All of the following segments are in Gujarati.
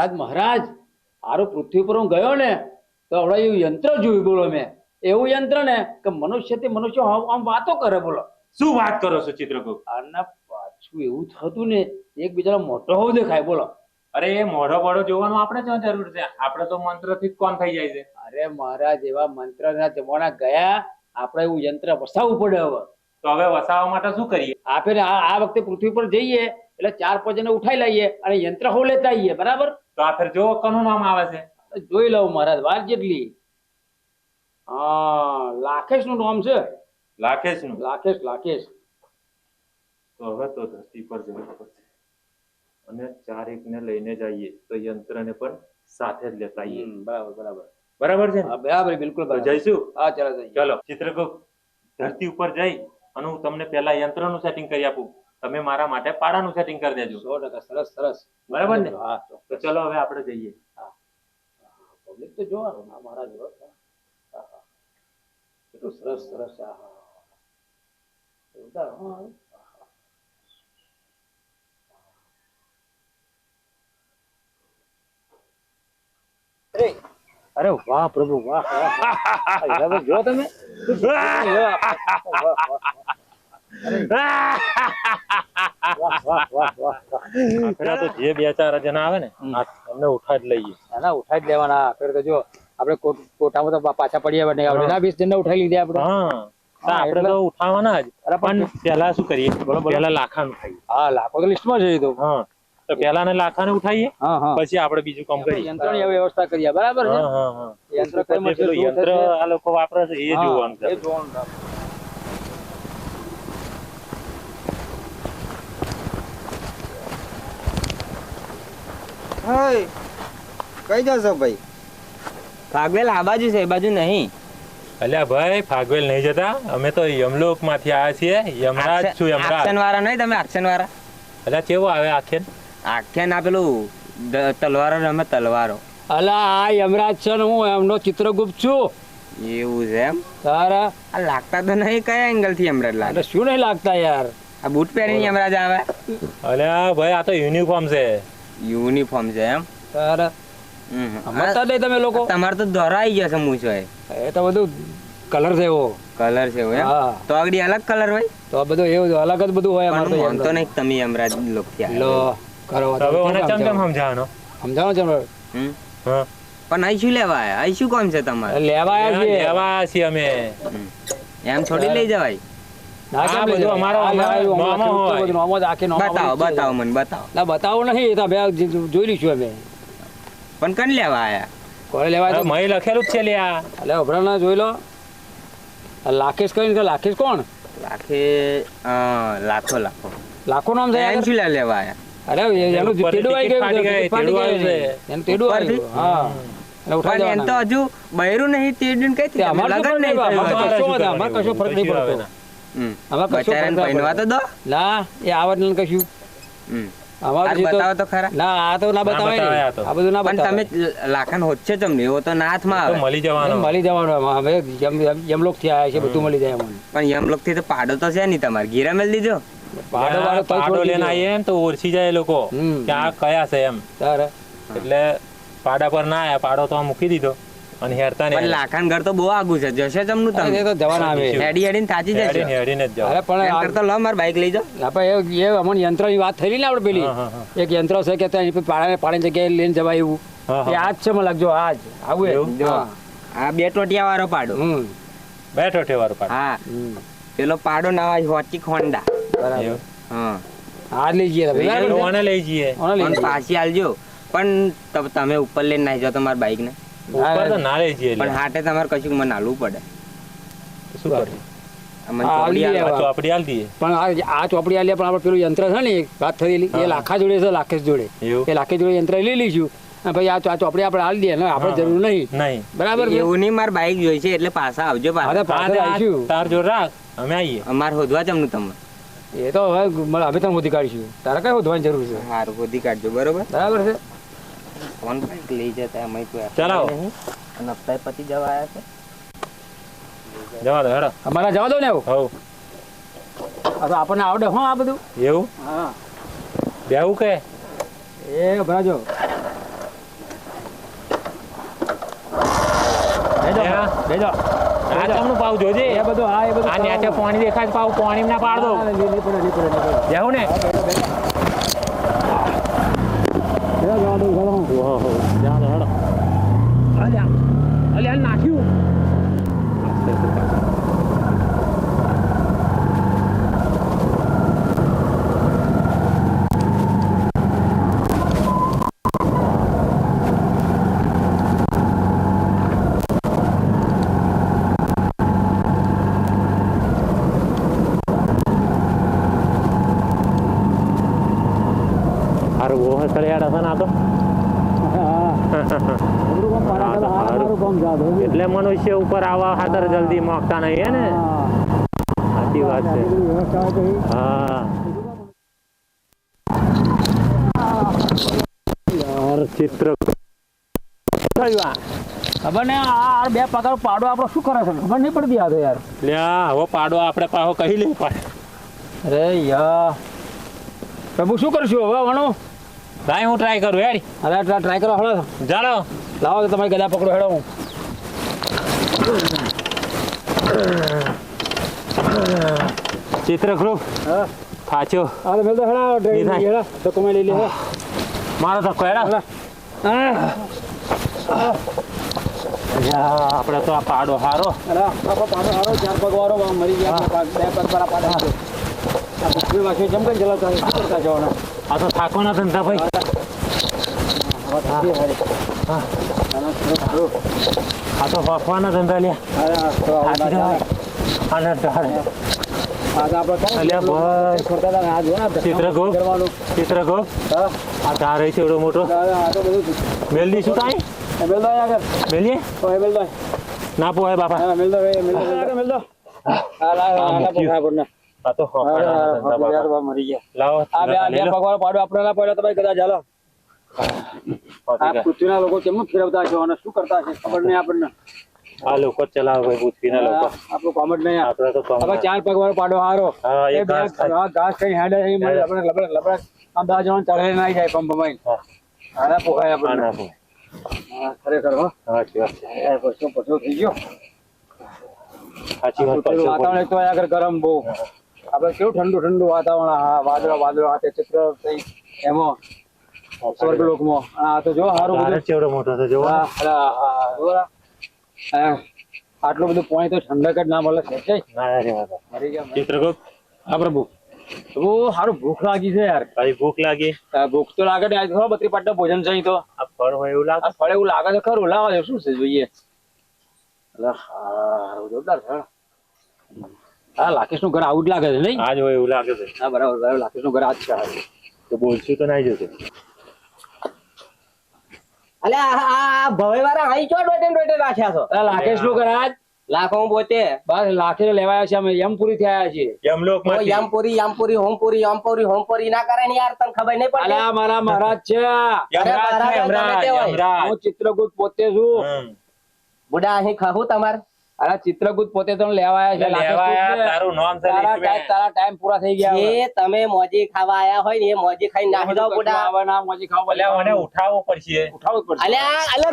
મહારાજ મહારાજ આરો પૃથ્વી પર હું ગયો ને તો હવે એવું યંત્ર જોયું બોલો મેં. એવું યંત્ર ને કે મનુષ્યથી મનુષ્ય આમ વાતો કરે બોલો. શું વાત કરો છો ચિત્રગુપ્ત? આના પાછું એવું થતું ને એકબીજાનો મોટો હોવ દેખાય બોલો. અરે એ મોઢો મોઢો જોવાનું આપણે શું જરૂર છે? આપણે તો મંત્રથી જ કોણ થઈ જાય છે? અરે મહારાજ એવા મંત્રના જમાના ગયા આપણે એવું યંત્ર વસાવવું પડે હવે. તો હવે વસાવવા માટે શું કરીએ? આપે ને આ આ વખતે પૃથ્વી પર જઈએ એટલે ચાર પાંચ જણા ઉઠાઈ લઈએ અને યંત્ર હો લેતા આવીએ બરાબર? તો આ ફેર જોવો કનું નામ આવે છે? જોઈ લઉં મહારાજ વાર જેટલી. હા લાખેશનું નામ છે? લાખેશનું લાખેશ લાખેશ. તો હવે તો ધરતી પર જવું પડશે. અને ચારેક ને લઈને જઈએ તો યંત્ર ને પણ સાથે જ લેતા આવીએ. બરાબર બરાબર. બરાબર છે બરાબર બિલકુલ જઈશું? હા ચાલો ચલો ચિત્રગુપ્ત ધરતી ઉપર જઈ અને હું તમને પહેલા યંત્રનું સેટિંગ કરી આપું. તમે મારા માટે પાડાનું સેટિંગ કરી દેજો. સો ટકા સરસ સરસ. બરાબર ને? હા તો. ચલો હવે આપણે જઈએ. પબ્લિક તો જોવાનું ના મારા હા. કેટલું સરસ સરસ છે. જોરદાર, હા. અરે વાહ પ્રભુ વાહ જો તમે. તો જે બે ચાર જણા આવે ને એમને ઉઠા લઈએ. ના ના લેવાના. ફેર તો જો આપણે કોટામાં તો પાછા પડી આવ્યા નહીં આપણે ના વીસ જણને ઉઠાઈ લીધે આપણે હા. આપણે તો ઉઠાવાના જ. અરે પણ પણ પેલા શું કરીએ? બોલો, બોલો. પેલા લાખાનું ખાઈએ હા લાખો તો લિસ્ટમાં જોયું તો. હા. તો પેલા ને લાખાને ઉઠાઈએ પછી આપણે બીજું કામ કરીએ. યંત્રની હવે વ્યવસ્થા કરીએ. બરાબર યંત્ર યંત્ર આ લોકો વાપરે છે એ જોવાનું હાય. કઈ જશો ભાઈ? ફાગવેલ આ બાજુ છે એ બાજુ નહીં. અલ્યા ભાઈ ફાગવેલ નહીં જતા? અમે તો યમલોકમાંથી આવ્યા છીએ. યમરાજ છું યમરાજ. આક્ષન વાળા નહીં તમે આક્ષન વાળા અલ્યા કેવો આવે આખ્યાન આખ્યાન આ પેલું તલવારો રમે તલવારો. અલા આ યમરાજ છે ને હું એમનો ચિત્રગુપ્ત છું. એવું છે એમ? તારા આ લાગતા તો નહીં કયા એંગલથી યમરાજ લાગે? શું નહીં લાગતા યાર? આ બૂટ પહેરીને યમરાજ આવે? અલ્યા ભાઈ આ તો યુનિફોર્મ છે. યુનિફોર્મ છે એમ? તારે? હમ. દે તમે લોકો. તમારે તો દોરાઈ જશે મૂછો એ. એ તો બધું કલર છે એવો. કલર છે એવો એમ? હા. તો આગડી અલગ કલર હોય? તો આ બધું એવું અલગ જ બધું હોય અમારે તો એમ નહીં તમે એમ રાજ લોકથી લો કરો તો હવે ઓને ચમ ચમ સમજાવવાનો? સમજાવો ચમ. હમ. હા. પણ અહીં શું લેવા આવ્યા અહીં શું કામ છે તમારે? લેવા આવ્યા છીએ. લેવા આવ્યા છીએ અમે. એમ છોડી લઈ જવાય? બતાવો બધું જ મને બતાવો. બતાવો નહીં જોઈ લઈશું અમે. પણ કણ લેવા આવ્યા કોણે લેવાય તો મય લખેલું જ છે લ્યા. અલે અભરાના જોઈ લો. આ કહીને કે લાકેશ કોણ? લાખે લાખો લાખો. લાખો નામ છે એમ શું લેવા આવ્યા અરે એનું તેડું આવી ગયું ફાટી ગઈ, ટિકિટ ફાટી તેડું ગઈ. છે. એનું તેડું ઉપરથી? આવ્યું હા. એટલે ઉઠાઈ પણ એમ તો હજુ બૈરું નહીં તેડું કઈ અમારે કશો ફરક નહીં પડતો. હમ. કશું પહેરવા તો દો. ના એ આવત ન કશું. બતાવો તો ખરા. ના આ તો ના બતાવાય બતાવાય આ બધું ના પણ તમે બતાવાય લાખન હોচ্ছে તમને એવો તો ના આવે. મળી જવાનો. મળી જવાનું હવે યમ- યમ- યમલોકથી આવ્યા છે બધું મળી જાય અમને પણ યમલોકથી તો પાડો તો છે નહીં તમારે. ગીરા મેલ દીધો પાડો વાળો પાડો લઈને આવીએ એમ તો ઓળખી જાય લોકો. કે આ કયા છે એમ. એટલે પાડા પર ના આયા. પાડો તો આ મૂકી દીધો. અને હેરતા ને લાખાન ઘર તો બહુ આગુ છે. જશે એ તમે? તો જવાન આવે. હેડી હેડીને થાચી જશે. હેડી હેડીને જ જાવ. અરે પણ આ- કરતા લો માર બાઈક લઈ જાવ આપણે એ એ અમને યંત્રની વાત થઈ ને આપણે પેલી. એક યંત્ર છે કે ત્યાં અહીં પાડાને પાડીને જગ્યાએ લઈને જવાય એવું. એ આ છે મને લાગજો આજ. આવું. આ બે ટોટિયા વાળો પાડો. હમ. ટોટિયા વાળો પાડો? હા. પેલો પાડો ના હોચી ખોંડા બરાબર. હા. આ લઈ જઈએ તો? આને લઈ જઈએ. ઓને લઈ પાછી આલજો. પણ તમે ઉપર લઈને નાઈ જાવ તમારા બાઈક ને. ઉપર તો ના લઈ જઈએ પણ હાટે તમારે કશું મને આલવું પડે. શું કરીએ આ મને હા, ચોપડી આલી આલો. આ ચોપડી આલ દઈએ. પણ આ આ ચોપડી આલ્યા પણ આપણે પેલું યંત્ર છે ને વાત થયેલી એ લાખા જોડે છે લાખેશ જોડે. એ લાખેશ જોડે યંત્ર લઈ લઈશું. અને આ ચોપડી આપણે આલી દઈએ આપણે જરૂર નહીં. બરાબર એવું નહીં મારે બાઈક જોઈ છે એટલે પાછા આવજો. તાર જોડ રાખ અમે આવીએ. અમારે શોધવા જમનું તમે એ તો હવે અમે તમે શોધી કાઢીશું. તારે કઈ શોધવાની જરૂર છે? સારું શોધી કાઢજો બરોબર? બરાબર છે? ફોન લઈ જતા અમે કોઈ ચલાવો અને હપ્તા પતિ જવા આવ્યા છે જવા દો હેડો અમારા જવા દો ને એવું હવ હવે આપણને આવડે હો આ બધું એવું હા બેવું કે એ ભરાજો બેજો આ તમનું પાવ જોજે એ બધું હા એ પાણી દેખાય પાવ પાણી ના પાડ દો ને દઉં, જવા દઉં. ઓહો જાઓ હેડો અલ્યા અલ્યા નાખ્યું હારું બહુ સળિયાડ હશે ને આ તો એટલે મનુષ્ય ઉપર આવા ખાતર જલ્દી મોકતા નહીં ને? સાચી વાત છે. હા. યાર ચિત્ર ખબર ને આ બે પગાર પાડો આપણો શું કરે છે? ખબર નહીં પડતી આ તો યાર. લ્યા હવે પાડો આપણે પાહો કહી લે પાડ. અરે યાર પ્રભુ શું કરશું હવે વણો? લાય હું ટ્રાય કરું હેડ અરે ટ્રાય કરો હળો. જાણો લાવો કે તમારી ગદા પકડો હેડો હું. હા. થાચો અરે તો મેલ તો હેડા ડેડી હેડા. તો તમે લઈ લે મારો તો કોયડા આપણે તો આ પાડો હારો. અરે આપણો પાડો હારો. ચાર પગ વાળો મરી ગયા બે પગ પર પાડો છે. આ પૃથ્વી વાંખે જેમ કે શું કરતા જવાના. આ તો થાકવાના ધંધા ભાઈ. આ તો ફફવાના ધંધા લ્યા. આને ધારે એવડો મોટો અરે આ મેલ કાંઈ મેલીએ દો ના પોહાય બાપા હા દો એમેલ દો એમેલ દો આ તો ધંધા બાપા યાર બાપા બા મરી ગયા. લાવો આ બે આ બે પગવાળો પાડો આપણે ના પડ્યો તમે કદાચ ચાલો આ પૃથ્વીના લોકો કેમનું ફેરવતા છે અને શું કરતા છે ખબર નહીં આપણને. આ લોકો ચલાવે ભાઈ પૃથ્વીના લોકો. આ આપણું નહીં આપણે તો હવે ચાર પગવાળો પાડો હારો. હા, એ એ ઘાસ ઘાસ કઈ હેડે નહીં મળે આપણે લબડે લબડે આમ જવાનું ચઢે ના જાય પંપમાં હા. પોખાય. હા, ખરેખર હો. સાચી વાત છે એ પછો પછો થઈ ગયો. સાચી વાત વાતાવરણ તો આગળ ગરમ બહુ. આપણે કેવું ઠંડુ ઠંડુ વાતાવરણ વાદળો વાદળો હાથે ચિત્ર થઈ એમાં સ્વર્ગલોકમાં. આ તો જો સારું બધું. ચેવડો મોટો ને. હા, આટલું બધું પાણી તો ઠંડક જ ના મળે છે ચિત્રગુપ્ત? હા પ્રભુ. બહુ સારું ભૂખ લાગી છે યાર. ભાઈ ભૂખ લાગી? ભૂખ તો લાગે આજ ખબર બત્રી પાટનું ભોજન છે તો. આ ફળ હોય એવું લાગે? ફળ એવું લાગે છે ખરું. લાવે શું છે જોઈએ? જોરદાર છે હા લાકેશનું ઘર આવું જ લાગે છે નહીં? આજ હોય એવું લાગે છે. હા બરાબર બરાબર લાકેશનું ઘર આજ છે તો બોલશું તો નાઈ જશે અલે આ ભવે વાળા અહીં ચો ડોટેન ડોટે રાખ્યા છો? લાકેશનું ઘર આજ લાખો પોતે. બસ લાખે લેવાયા છે અમે યમપુરી પૂરી થયા છીએ. યમલોકમાં યમપુરી યમપુરી હોમપુરી યમપુરી હોમપુરી ના કરે ને યાર તને ખબર નહીં પડે અલા મારા મહારાજ છે યમરાજ છે, યમરાજ. હું ચિત્રગુપ્ત પોતે છું. બુડા અહીં ખાવું તમાર? અરે ચિત્રગુપ્ત પોતે તો લેવા આવ્યા છે. તારું નામ છે તારા ટાઈમ પૂરા થઈ ગયા જે તમે મોજી ખાવા આયા હોય ને એ મોજી ખાઈ નાખી દો ના, મોજી ખાવા અલ્યા, મને ઉઠાવવું પડશે. ઉઠાવવું પડશે. અલ્યા અલ્યા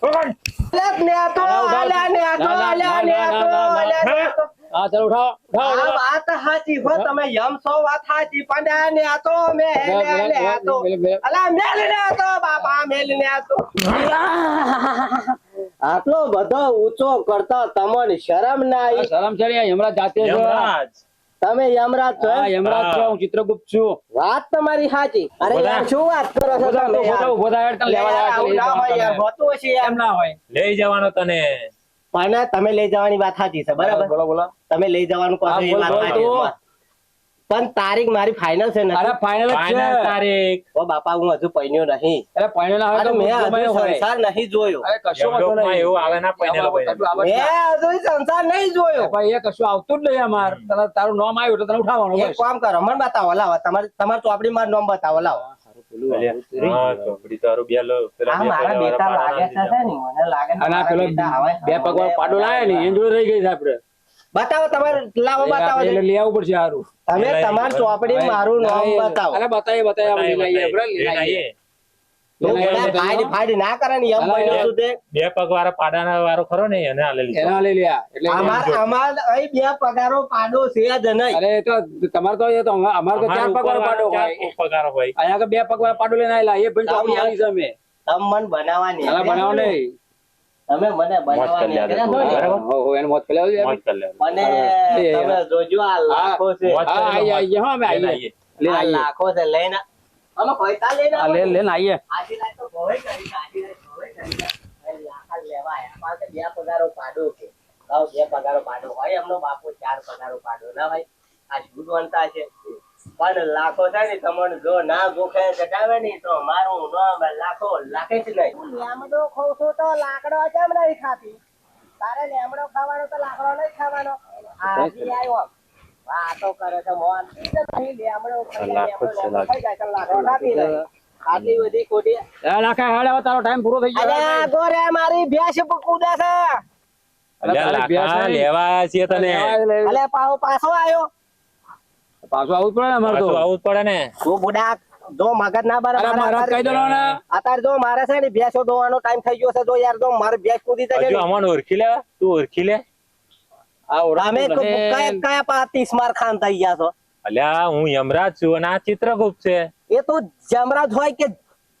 ખબર અલ્યા ને આ તો અલ્યા ને આ તો ના, ના, અલ્યા ને આ તો ના, ના, અલ્યા ને આ તો. હા ચાલો ઉઠાવો ઉઠાવો, આ વાત સાચી હો તમે યમ વાત સાચી. પણ આ ને આ તો મેં ને આ તો. મેલ, મેલ. અલા મેલ ને આ તો બાપા મેલ ને આ તો. આટલો બધો ઊંચો કરતા તમને શરમ ના આવી? શરમ છે યમરાજ જાતે છે. તમે યમરાજ છો હા, યમરાજ છો હું ચિત્રગુપ્ત છું. વાત તમારી સાચી. અરે યાર શું વાત કરો છો તમે ઊભો થા, ઊભો થા, યાર, તને લેવા યાર, આવ્યા છે, લઈ ના હોય યાર હોતું હશે એમ ના હોય. લઈ જવાનો તને. પણ તમે લઈ જવાની વાત સાચી છે બરાબર? બોલો બોલો. તમે લઈ જવાનું કહો એ વાત સાચી છે. પણ તારીખ મારી ફાઇનલ છે અરે ફાઇનલ છે. તારીખ. ઓ બાપા હું હજુ પૈણ્યો નહીં. અરે ફાઇનલ ના તો મેં હજુ સંસાર નહીં જોયો. અરે કશું વાંધો નહીં. એવું આવે ના પૈણેલો મેં હજુ સંસાર નહીં જોયો. ભાઈ એ કશું આવતું જ નહીં અમાર. તને તારું નામ આવ્યું એટલે તને ઉઠાવવાનું એક કામ કરો મને બતાવો લાવો. તમારી તમારી ચોપડી માં નામ બતાવો લાવો. અલ્યા, હા, ચોપડી તારું બે. ને પગવાળો પાડો લાયા ને એની જોડે રહી ગઈ છે આપણે બતાવો તમારે લાવો બતાવો. એટલે લઈ આવવું પડશે હારું. તમે તમાર ચોપડી મારું નામ બતાવો. અરે બતાય બતાય આપણે લઈ આવીએ, આપણે લઈ આવીએ. બે પગ વાળા પાડાના વાળો ખરો ને એને આલેલી છે. એના લઈ લ્યા. એટલે અમાર અમાર અહીં બે પગારો પાડો છે જ નહીં. અરે તો તમારે તો એ તો અમા- અમારે તો ચાર અમારા પાડો હોય પગારો હોય. અહીંયા બે પગ વાળા પાડો લઈને આવેલા એ ભાઈ તમ મન બનાવવાની. બનાવો નહીં. તમે મને બનાવવાની કરી આગ્રહ લે. કરો. બરાબર. હો, હો, એને મોત પેલા આવજો. મોજ કરી લેવાનું. અને તમે જોજો આ લાખો છે. હા આઈએ આઈએ હો અમે લઈને આઈએ. આઈએ. આ લાખો છે લઈને અમે પૈસા લઈને આ લે લઈને આઈએ. આજી રાત તો ભોય કરી આજી રાત ભોય કરી લાખા લેવા આયા પાસે બે પગારો પાડો કે. આવ બે પગારો પાડો. હોય એમનો બાપુ ચાર પગારો પાડો. ના ભાઈ આ શું વણતા છે? પણ લાખો છે ને તમને જો ના ગોખે ચટાવે ને તો મારું નામ લાખો લાખે જ નહીં. લેમડો ખાવ છું તો લાકડો કેમ નહીં ખાતી. તારે લેમડો ખાવાનો તો લાકડો નહીં ખાવાનો. આજી આવ્યો. વાતો કરે છે મોન નહીં લેમડો ખાઈ જાય, લાકડો ખાતી નહીં આટલી બધી ખોટી. એ લાખા હેડ તારો ટાઈમ પૂરો થઈ ગયો. ગોરે મારી ભેંસ કૂદે છે. લેવા છીએ તને. પાછો પાછો આવ્યો. પાછું આવું પડે ને અમારે તો. પાછું પડે ને. તું બુડા જો મગજ ના બરાબર મારા કહી દો ને. અત્યારે જો મારે છે ને ભેંસો દોવાનો ટાઈમ થઈ ગયો છે જો યાર જો મારે ભેંસ કૂદી અમને ઓળખી લે તું ઓળખી લે. આ તમે કયા કયા પા ત્રીસ માર ખાન થઈ ગયા છો. અલ્યા હું યમરાજ છું અને આ ચિત્રગુપ્ત છે. એ તો જમરાજ હોય કે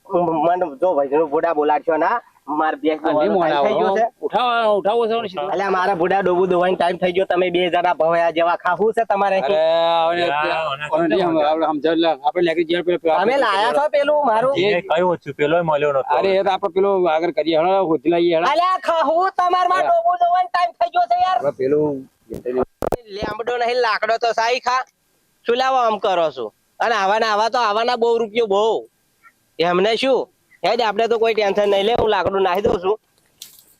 મને જો ભાઈ બુડા બોલાડશો ના મારે ભેંસ આ નહીં દોવાનો time થઈ ગયો છે. ઉઠાવો ઉઠાવો છે અલ્યા મારા બુડા ડોબુ દોવાનો ટાઈમ થઈ ગયો. તમે બે જણા ભવ્યા જેવા ખાવું છે તમારે અરે હવે યા, હવે નહીં, હવે આપણે સમજાવી લે. આપણે લેકે જઈએ પેલો- પેલો- તમે લાયા છો પેલું મારું? એ કયો છું પેલો મળ્યો નતો. અરે એ તો આપણે પેલો આગળ કરીએ. હેડો હોતી લાવીએ અલ્યા ખાવું તમારે માં ડોબુ દોવાનો ટાઈમ થઈ ગયો છે યાર. પેલું લેમડો નહીં લાકડો તો સાઈ ખા. શું લાવો આમ કરો છો? અને આવા ને આવા તો આવાના બહુ રૂપિયો બહુ. એમને શું? હેડ આપણે તો કોઈ ટેન્શન નહીં લે, હું લાકડું નાખી દઉં છું.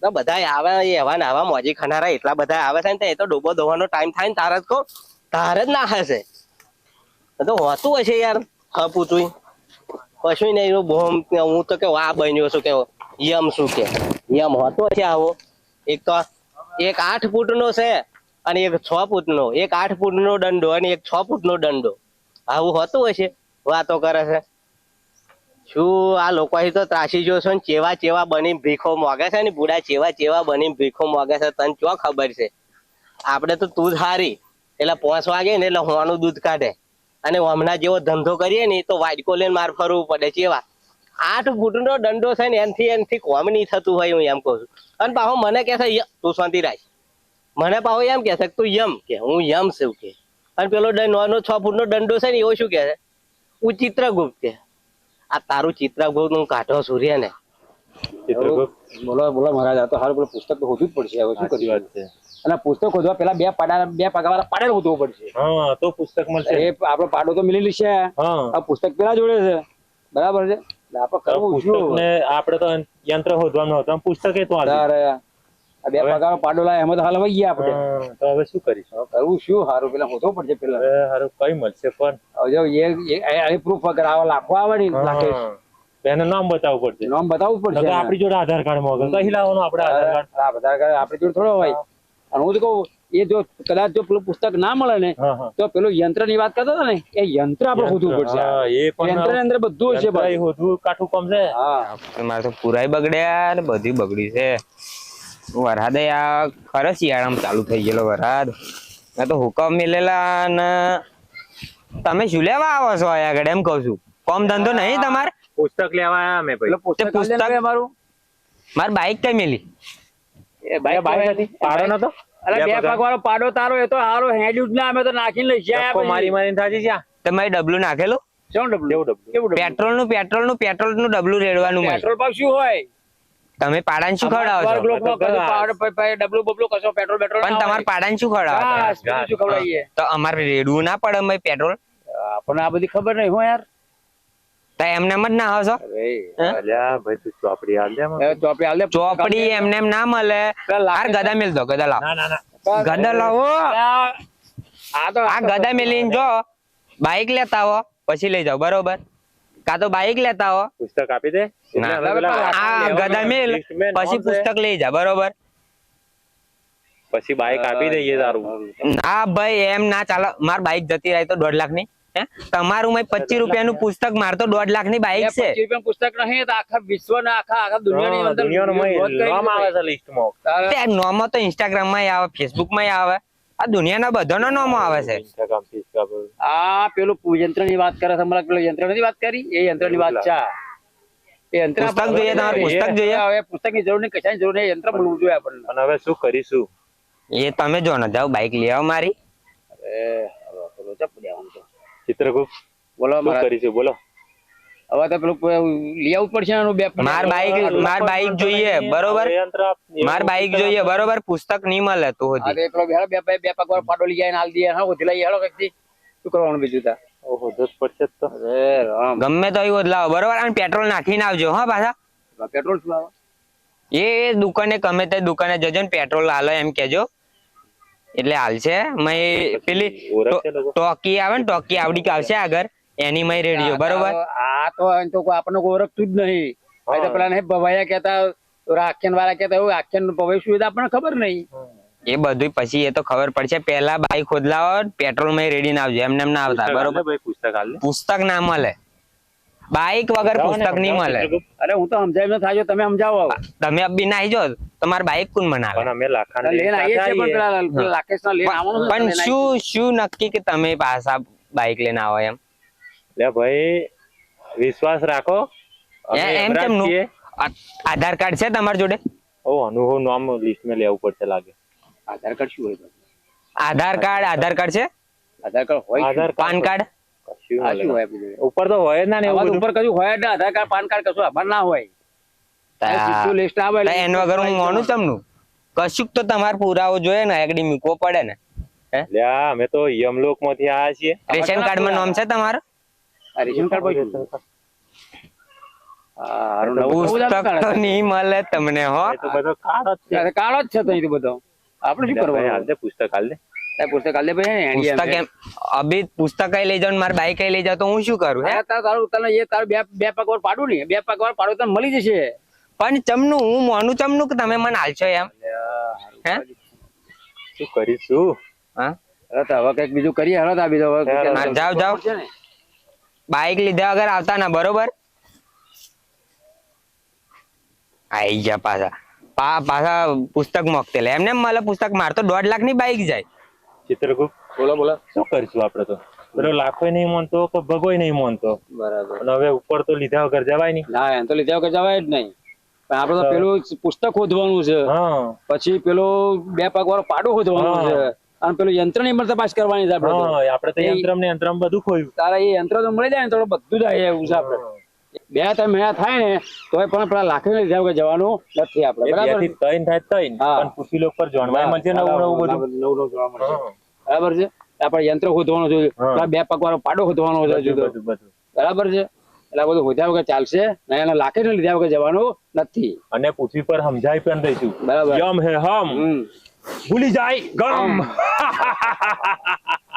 તો બધા આવે એવા ને આવા મોજી ખનારા એટલા બધા આવે છે ને એ તો ડૂબો ધોવાનો ટાઈમ થાય ને, તારે જ કહો, તારે જ નાખે છે. તો હોતું હશે યાર હપુતું કશું નહીં બોમ હું તો કે આ બન્યો છું કેવો, યમ શું કે? યમ હોતો હશે આવો. એક તો એક આઠ ફૂટનો છે અને એક છ ફૂટનો. એક આઠ ફૂટનો દંડો અને એક છ ફૂટનો દંડો. આવું હોતું હશે, વાતો કરે છે. શું આ લોકો અહીં તો ત્રાસી જોશો ને ચેવા ચેવા બની ભીખો મોગે છે ને બુડા, ચેવા ચેવા બની ભીખો મોગે છે, તને ચો ખબર છે? આપણે તો તું જ હારી. એટલે પાંચ વાગે ને એટલે હોવાનું દૂધ કાઢે. અને હમણાં જેવો ધંધો કરીએ ને તો વાડકો લઈને માર ફરવું પડે, ચેવા? આઠ ફૂટનો દંડો છે ને એનથી એનથી કોમ નહીં થતું હોય હું એમ કહું છું. અને પાછો મને કહે તું શાંતિ રાખ. મને પાછો એમ કહે તું યમ કે, હું યમ છું કે. અને પેલો નો છ ફૂટનો દંડો છે ને એવો શું કહે છે? હું ચિત્રગુપ્ત કે આ તારું ચિત્રગુપ્તનું કાઢો સૂર્ય ને. બોલો બોલો મહારાજ આ તો હારું પેલું પુસ્તક તો હોતું જ પડશે હવે શું કરી વાત છે. અને પુસ્તક ખોદવા પેલા બે પાડા બે પગાવાળા પાડે હોતું પડશે. હા તો પુસ્તક મળશે. એ આપણો પાડો તો મિલી છે. આ પુસ્તક પેલા જોડે છે. બરાબર છે? આપડે આપણે કરવું શું આપણે તો યંત્ર હોદવાનું હતું. પુસ્તક એ તો આ બે પગારો પાડો લાય એમાં તો હાલ વહી ગયા આપણે. તો હવે શું કરીશું? કરવું શું? સારું પેલા હોતો પડશે પેલા. હારું કઈ મળશે પણ? જો એ એ પ્રૂફ વગર આવા લાખો આવે ને લાખે. એને નામ બતાવવું પડશે. નામ બતાવવું પડશે આપણી જોડે આધાર કાર્ડ માંગે કઈ લાવવાનું આપણે આધાર કાર્ડ? આ બધા આપણી જોડે થોડો હોય. અને હું તો કહું એ જો કદાચ જો પેલું પુસ્તક ના મળે ને તો પેલું યંત્રની વાત કરતા હતા ને એ યંત્ર આપણે શોધવું પડશે. હા, એ યંત્રની અંદર બધું છે ભાઈ. શોધવું કાઠું કામ છે. હા. મારે તો પુરાય બગડ્યા ને બધી બગડી છે. વરસાદે આ ખરે શિયાળામાં ચાલુ થઈ ગયેલો વરસાદ મેં તો હુકમ મિલેલા ને તમે શું લેવા આવો છો અહીંયા આગળ? એમ કહું છું. કોમ ધંધો નહીં તમારે? પુસ્તક લેવા આવ્યા અમે ભાઈ. પુસ્તક મારું? મારી બાઈક કઈ મેલી. એ બે બાઈક હતી. પાડો નતો અરે બે પગ વાળો પાડો તારો એ તો હારો હેડ્યું જ ના અમે તો નાખીને લઈ ગયા મારી મારીને થાજી છે તમારી ડબલું નાખેલું? શું ડબલું? કેવું ડબલું? પેટ્રોલનું પેટ્રોલનું પેટ્રોલનું ડબલું રેડવાનું પેટ્રોલ પંપ શું હોય. તમે પાડાન શું ખવડાવો ડબલું બબલું કશો પેટ્રોલ પેટ્રોલ પણ તમારે પાડાન શું ખવડાવો ખવડાવીએ? તો અમારે રેડવું ના પડે ભાઈ પેટ્રોલ. આપણને આ બધી ખબર નહીં હો યાર. એમને એમ જ ના હશો? હે? અલ્યા ભાઈ તું ચોપડી એમને એમ ના મળે. હાર ગદા મેલ દો ગદા લાવો. ના ના ના. ગદા લાવો. આ આ તો આ ગદા મેલીને જો બાઈક લેતા હો પછી લઈ જાઓ બરોબર? કા તો બાઈક લેતા હો પુસ્તક આપી દે. આ ગદા મેલ પછી પુસ્તક લઈ જા બરોબર? પછી બાઈક આપી દઈએ તારું. ના ભાઈ એમ ના ચાલે. માર બાઈક જતી રહી તો દોઢ લાખની હે? તમારું મેં પચીસ રૂપિયાનું પુસ્તક માર તો દોઢ લાખની બાઇક બાઈક છે પુસ્તક નહીં તો આખા વિશ્વના આખા આખા કરી નામ આવે છે છે લિસ્ટમાં તારે- તે નોમો તો ઇન્સ્ટાગ્રામમાં આવે ફેસબુકમાં આવે. આ દુનિયાના બધાનો નોમો આવે છે. આ પેલું યંત્રની વાત કરે છે પેલું યંત્રની વાત કરી? એ યંત્રની વાત છે યંત્ર પુસ્તક જોઈએ તમારે પુસ્તક જોઈએ. હવે પુસ્તકની જરૂર નહીં કશાની જરૂર નહીં યંત્ર મળવું જોઈએ આપણને. અને હવે શું કરીશું? એ તમે જો ને જાઓ બાઈક લઈ આવો મારી. ચિત્રગુપ્ત બોલો શું મારા કરીશું? બોલો. હવે તો પેલું લઈ આવવું પડશે એનું બે માર બાઈક માર બાઈક જોઈએ બરોબર? માર બાઈક જોઈએ બરોબર? પુસ્તક નહીં મળે તો હજી તો પેલો બે બે બે પગ પાડો લઈ જાય ને હાલ દે હા ઓધી લઈ હેડો કઈ શું કરવાનું બીજું તા? ઓહો જત પડશે તો. ગમે તો એવું લાવો. બરોબર અને પેટ્રોલ નાખીને આવજો હા પાછા. પેટ્રોલ શું આવે એ એ દુકાને ગમે તે દુકાને જજો ને પેટ્રોલ હાલો એમ કેજો એટલે હાલશે. મય પેલી ટોકી આવે ને ટોકી આવડી આવશે આગળ એની મય રેડિયો બરોબર? આ તો તો કોઈ આપણને કોઈ ઓળખતું જ નહીં. આ તો પેલા ને ભવાયા કેતા આખ્યાન વાળા કેતા એવું આખ્યાન ભવાઈ શું આપણને ખબર નહીં. એ બધું પછી એ તો ખબર પડશે. પેલા બાઈક ખોદલાવો પેટ્રોલમાં રેડી ના આવજો. એમને એમ ના આવતા બરોબર? પુસ્તક પુસ્તક ના મળે. બાઈક વગર પુસ્તક નહીં મળે. અરે હું તો સમજાવી ન થાજો તમે સમજાવો તમે અબ ના જો તમારે બાઈક કોણ પણ બનાવે અમે લાખાને લઈને આવીએ છીએ પણ લઈને આવવાનું પણ શું શું નક્કી કે તમે પાછા બાઈક લઈને આવો એમ? લે ભાઈ વિશ્વાસ રાખો. એમ કેમ આધાર કાર્ડ છે તમારી જોડે? ઓ અનુભવ નામ લિસ્ટમાં લેવું પડશે લાગે. આધાર કાર્ડ શું હોય આધાર કાર્ડ આધાર કાર્ડ છે? આધાર કાર્ડ હોય આધાર પાન કાર્ડ? ઉપર તો હોય ના ને ઉપર કશું હોય જ આધાર કાર્ડ પાન કાર્ડ કશું આભાર ના હોય. આ લિસ્ટ આવે એના વગર હું માનું તમનું? કશુંક તો તમારે પુરાવો જોઈએ ને એકડી મૂકવો પડે ને. હે? અમે તો યમલોકમાંથી આયા છીએ. રેશન કાર્ડમાં નામ છે તમારું? રેશન કાર્ડ જ પુસ્તક તો નહીં મળે તમને હો. એ તો બધો કાળ જ છે. કાળો જ છે તો બધો. આપણે શું હાલ કરવાનું? દે પુસ્તક હાલ દે સાહેબ, પુસ્તક કાલે ભાઈ પુસ્તક એમ એમ અભી પુસ્તક કઈ લઈ જાવ ને બાઈક લઈ જાવ તો હું શું કરું હે? તારું તને એ તારું બે બે પગ વાર પાડું ને બે પગ વાર પાડું તને મળી જશે. પણ ચમનું હું મોનું ચમનું કે તમે મને હાલશો એમ? હે? શું કરીશું હા? અરે તો હવે કંઈક બીજું કરીએ હળો તો બીજો હવે. પડશે ને. બાઈક લીધા વગર આવતા ના બરોબર? આઈ ગયા પાછા. પાછા પુસ્તક મોકતે લે એમને એમ મળે પુસ્તક મારતો દોઢ લાખની બાઈક જાય. ચિત્રગુપ્ત બોલો બોલો. શું કરીશું આપડે તો? પેલો લાખો નહીં માનતો કે ભગોય નહીં માનતો? બરાબર. અને હવે ઉપર તો લીધા વગર જવાય નહીં. ના એમ તો લીધા વગર જવાય જ નહીં. પણ આપડે તો પેલું પુસ્તક શોધવાનું છે. હા. પછી પેલો બે પગ વાળો પાડો ખોદવાનું છે. અને પેલું યંત્રની મળતા પાસ કરવાની છે આપડે તો. યંત્રમ ને યંત્ર બધું ખોયું. તારા એ યંત્ર તો મળી જાય ને તો બધું જાય એવું છે આપડે બે ત્રણ મહિના થાય ને તો પણ પેલા લાખી ને લીધા જવાનું નથી આપણે બરાબર? તૈન થાય તૈન પણ પુછી લોક પર જોણવા મળશે નવું નવું બધું? નવું નવું જોવા મળશે. બરાબર છે? આપણે યંત્ર ખોદવાનું જોયું બે પગ વાળો પાડો ખોદવાનો બરાબર છે? એટલે બધું હોદ્યા વગર ચાલશે ને એને લાખી ને લીધા વગર જવાનું નથી. અને પૃથ્વી પર સમજાય પણ રહીશું. બરાબર. યમ હે હમ. હમ. ભૂલી જાય ગમ.